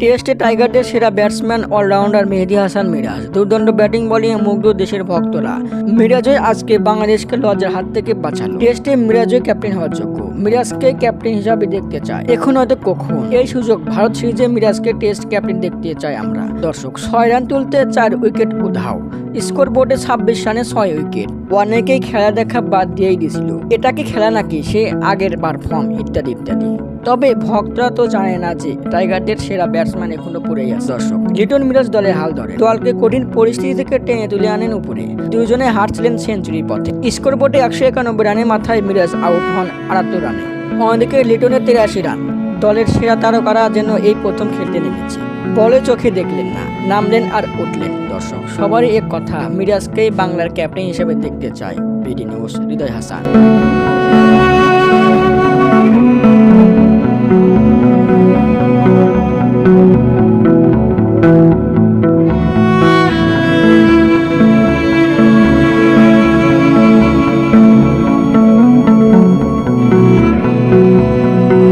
টেস্টে টাইগারদের সেরা ব্যাটসম্যান অলরাউন্ডার মেহেদি হাসান মিরাজ। দুর্দণ্ড ব্যাটিং বলিংয়ে মুগ্ধ দেশের ভক্তরা। মিরাজই আজকে বাংলাদেশকে লজ্জার হাত থেকে বাঁচান টেস্টে মিরাজই ক্যাপ্টেন হওয়ার যোগ্য। মিরাজকে ক্যাপ্টেন হিসাবে দেখতে চায় এখন হয়তো কখন। এই সুযোগ ভারত সিরিজে মিরাজকে টেস্ট ক্যাপ্টেন দেখতে চাই আমরা। দর্শক, ছয় রান তুলতে চার উইকেট উধাও। স্কোর বোর্ডে ছাব্বিশ রানে ছয় উইকেট। অনেকেই খেলা দেখা বাদ দিয়েই দিছিল এটাকে খেলা নাকি সে আগের বার ফর্ম ইত্যাদি ইত্যাদি। তবে ভক্তরা তো জানে না যে টাইগারদের সেরা ব্যাটসম্যান এখনও পড়েই আছে। দর্শক, লিটন মিরাজ দলের হাল ধরে। দলকে কঠিন পরিস্থিতি থেকে টেনে তুলে আনেন উপরে। দুজনে হারছিলেন সেঞ্চুরির পথে। স্কোর বোর্ডে একশো একানব্বই রানে মাথায় মিরাজ আউট হন আটাত্তর রানে। অন্যদিকে লিটনের তিরাশি রান। দলের সেরা তারকারা যেন এই প্রথম খেলতে নেমেছে বলে চোখে দেখলেন না, নামলেন আর উঠলেন। দর্শক, সবারই এক কথা, মিরাজকেই বাংলার ক্যাপ্টেন হিসেবে দেখতে চায় বিডি নিউজ। হৃদয় হাসান।